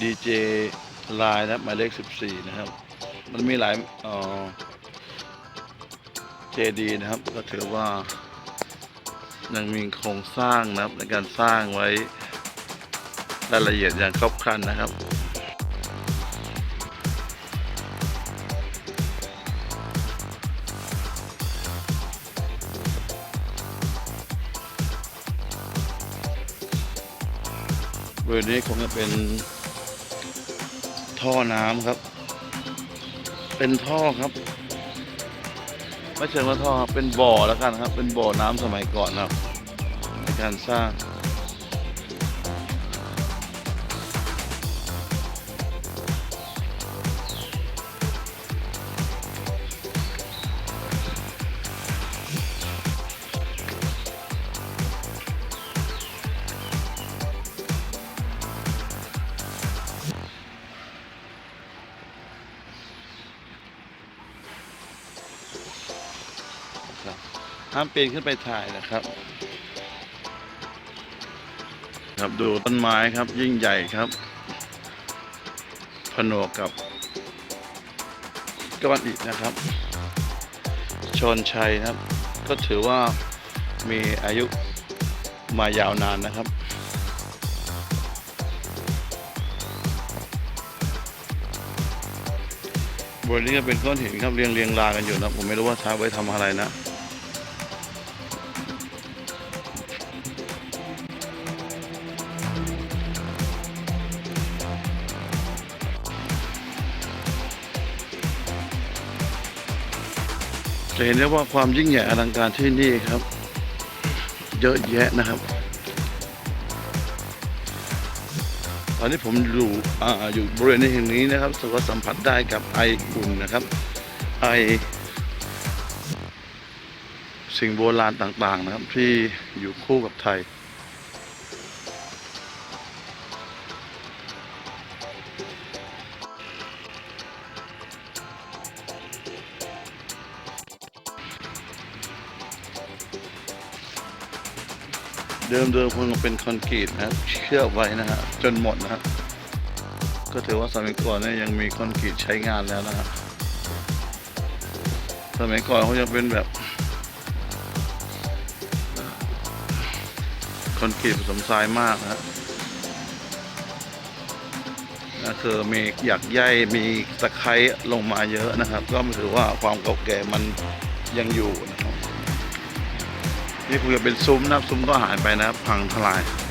ดีเจไลน์นะหมายเลข 14 นะครับ มันมีหลายเอ่อเจดีนะครับ ก็ถือว่ายังมีโครงสร้างนะครับในการสร้างไว้รายละเอียดอย่างครบครันนะครับ บริเวณนี้คงจะเป็นท่อน้ำครับ เป็นท่อครับ ไม่เชิงว่าท่อครับเป็นบ่อแล้วกันครับ เป็นบ่อน้ำสมัยก่อนครับ ในการสร้าง ห้ามปีนขึ้นไปถ่ายนะครับ ครับดูต้นไม้ครับยิ่งใหญ่ครับ ผนวกกับก้อนอิฐนะครับ ชนชัยครับ ก็ถือว่ามีอายุมายาวนานนะครับบนนี้ก็เป็นก้อนหินครับเรียงเรียงรากันอยู่นะ ผมไม่รู้ว่าใช้ไว้ทำอะไรนะ จะเห็นได้ว่าความยิ่งใหญ่อลังการที่นี่ครับ เยอะแยะนะครับ ตอนนี้ผมอยู่ออยู่บริเวณแห่งนี้นะครับสก็สัมผัสได้กับไออุ่นนะครับ ไอ สิ่งโบราณต่างๆนะครับ ที่อยู่คู่กับไทย เดิมเดิมคงเป็นคอนกรีตนะเชื่อไว้นะฮะจนหมดนะฮะก็ถือว่าสมัยก่อนเนี่ยยังมีคอนกรีตใช้งานแล้วนะฮะสมัยก่อนเขายังเป็นแบบคอนกรีตผสมทรายมากนะฮะก็คือมีหยักใยมีตะไคร้ลงมาเยอะนะครับ ก็ถือว่าความเก่าแก่มันยังอยู่นะครับ นี่คงจะเป็นซุ้มนะครับซุ้มก็หายไปนะครับ พังทลาย